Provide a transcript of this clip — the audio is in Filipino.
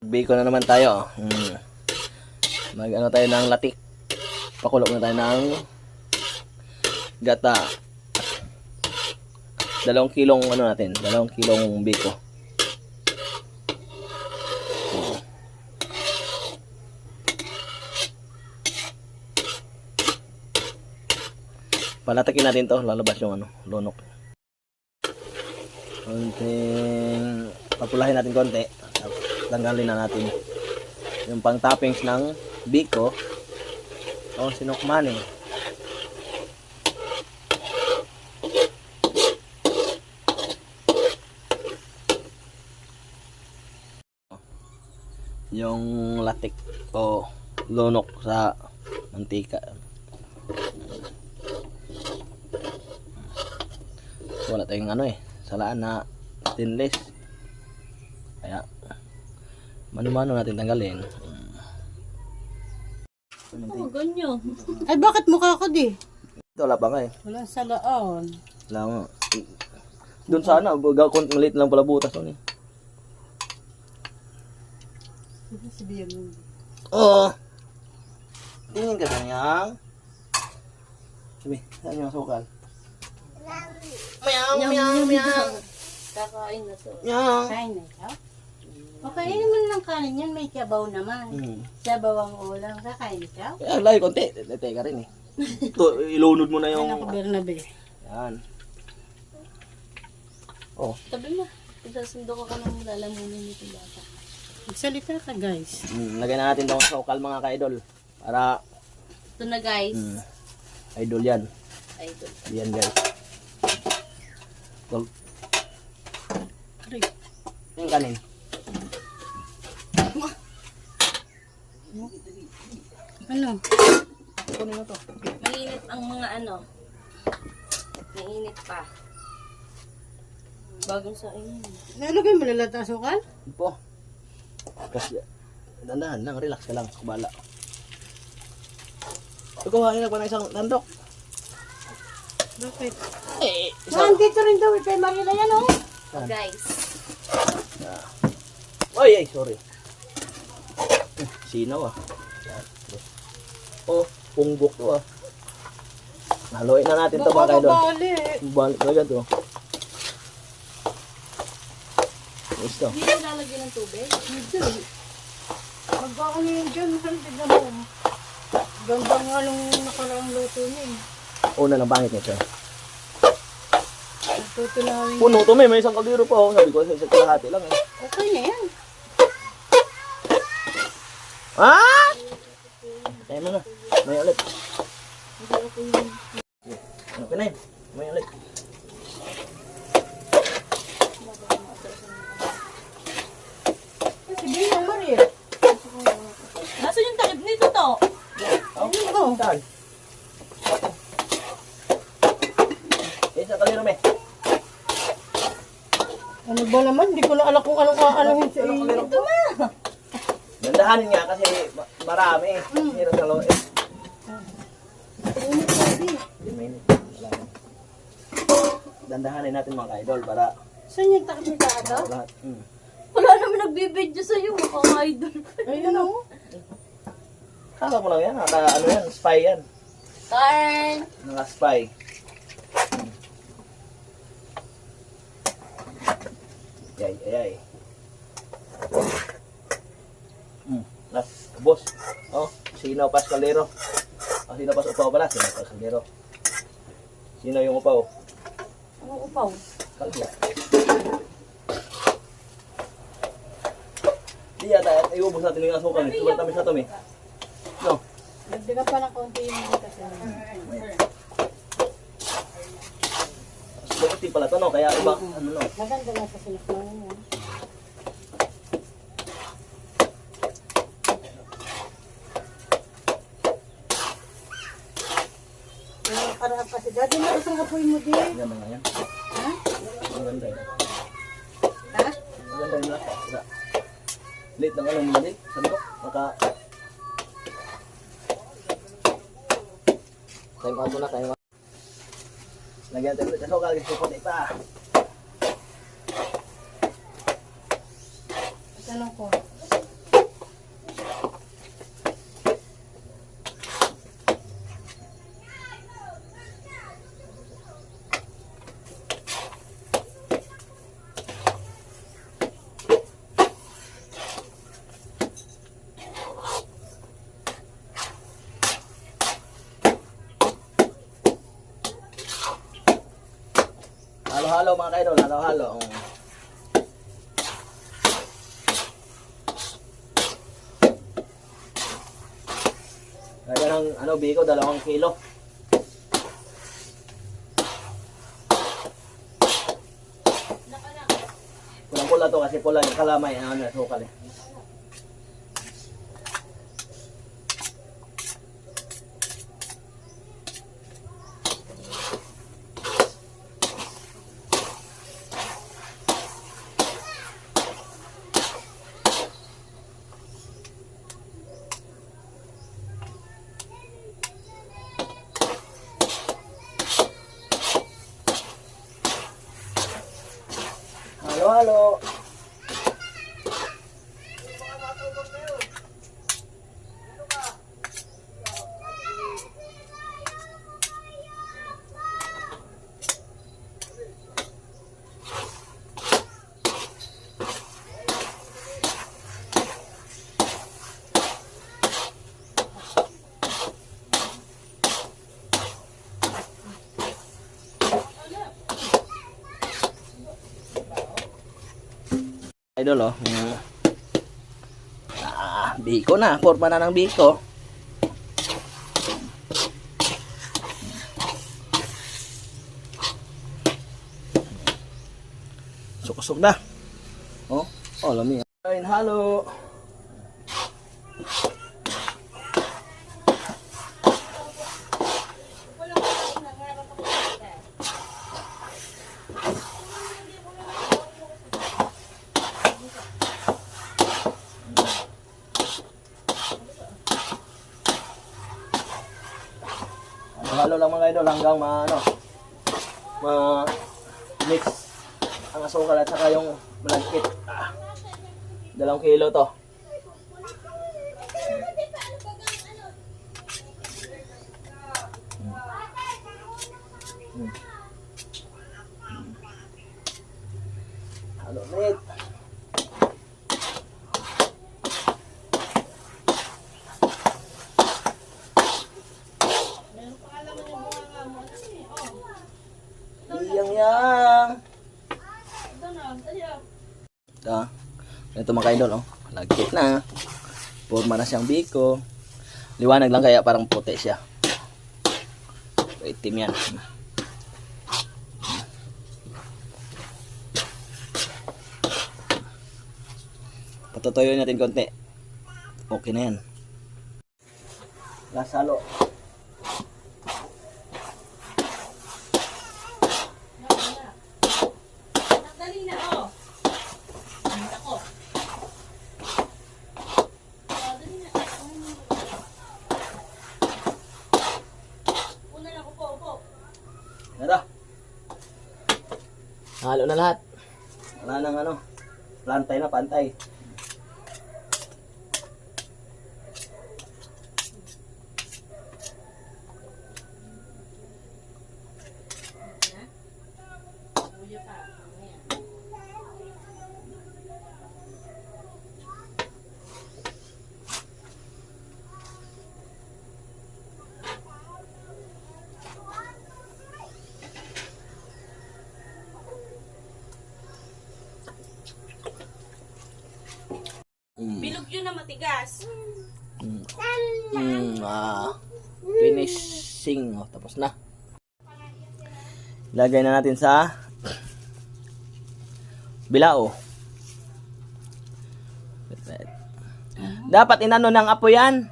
Bacon na naman tayo. Hmm. Mag ano tayo ng latik. Pakulo na tayo ng gata. Dalawang kilong ano natin, dalawang kilong biko. Palatakin natin to, lalabas yung ano, lunok. Konting papulahin natin konti. Tapos Tanggalin na natin yung pang toppings ng biko o sinukman eh. Yung latik o lunok sa mantika. Wala tayong ano eh, salaan na stainless. Mano-mano natin tanggalin. Oh, ganyan. Ay, bakit mukha ko di? Ito wala pa nga eh. Wala sa laon. Wala nga. Doon sana, maliit lang pala butas doon eh. Sabihan mo. Oo. Tingin ka sanyang. Sabi, saan yung sukal? Meow, meow, meow. Kakain na to. Meow. Kain na ikaw? Pakainin mo ng kanin yan, may kabaw naman. Hmm. Sabaw ang ulam. Kakain ikaw? Kaya layo konti. Teka rin eh. Ito, ilunod mo na Ay, yung... naku, Bernabe. Yan. Oh. Tabi mo. Isasundo ko ka ng lalamunin nito bata. Magsalita ka, guys. Hmm, lagyan na natin itong sukal mga ka-idol. Para, Ito na guys. hmm, idol yan. Idol. Yan guys. Well, Aray. yung kanin. Ano? Kunin mo to. Mainit ang mga ano. Mainit pa. Bagong sa inyo. Nalagay mo lalata sukal? Po. Kasi, dandahan lang, relax ka lang, kubala. Kukuhain na pa ng isang tandok. Bakit? Eh, Ah, dito rin daw. Kay Marila yan, oh. Guys. Ay, ay, sorry. Sinaw ah. Oh, punggok to ah. Haluin na natin to mga kaidol. Bali. Balik na agad to. Ayos to. Hindi na lalagyan ng tubig. Hindi. Magbaon niyo yun dyan. Tignan mo. Ganda nga nung nakaraang luto niya. eh. Una lang, bangit nito. Luto namin. Puno to may, may isang kaldero pa oh. Sabi ko, sa isang kalahati lang eh. Okay na yan. Ah! Tayo mo na. May ulit. Ano ka na yun? May ulit. Si Bina, Maria. Nasaan yung takip nito to? Oh, Oh. saan? Eh, sa kaldero may. Ano ba naman? Hindi ko na alam kung anong aalahin sa iyo. Ito na! Dandahanin nga kasi ma- marami. Hirap sa loob. Eh. Dandahanin natin mga ka-idol para Saan yung Tata? lahat. Hmm. Wala naman nagbibidyo sa'yo. Mukhang idol. Ayun o. Kala mo lang yan. Naka, ano yan? Spy yan. Turn. Mga spy. Yay, ay, ay. Hmm. Last, boss. Oh, sino pas kaldero? Oh, sino pas upaw pala? Sino pas kaldero? Sino yung upaw? Ano upaw? Kalbo. Di yata, iubos natin yung asukal. eh. Sobrang tamis na to, eh. No. Nagdaga pa ng konti yung dito sa Buti pala to, no? Kaya iba, ano, no? Maganda na sa sinasmanan niya. Yung paraan kasi. Dati na isang apoy mo din. Ganda nga yan. Ha? Maganda yun. Ha? Maganda yun lahat. Sira. Late lang alam mo ulit. Sandok. Maka... Time out muna, time out. Lagyan tayo ulit. Asukal, gusto ko pa. Tanong ko. Halo-halo mga kaidol, halo-halo. Kaya ng ano, biko, dalawang kilo. Pulang-pula to kasi pula yung kalamay, ano sukal eh. Halo-halo. Idol oh. Ah, biko na. Forma na ng biko. Sukusok na. Oh, oh lami. Ayun, halo. Halo lang mga idol hanggang ma ano ma mix ang asukal at saka yung malagkit. Ah. Dalawang kilo to. Hmm. Halo ulit. Iyang yang. Ito. Ito mga kaidol, oh. Lagkit na. Forma na siyang biko. Liwanag lang kaya parang puti siya. Itim yan. Patutuyo natin konti. Okay na yan. Last halo. Dali na, oh. Ako. Oh, dali na. Una na, upo, upo. Nara. Halo na lahat. Wala nang ano. Plantay na, pantay. Kuya pa. Ayan. Mm. Bilog yun na matigas. Mm. Mm, ah, finishing. Oh, tapos na. Lagay na natin sa bilao. Dapat inano ng apo yan.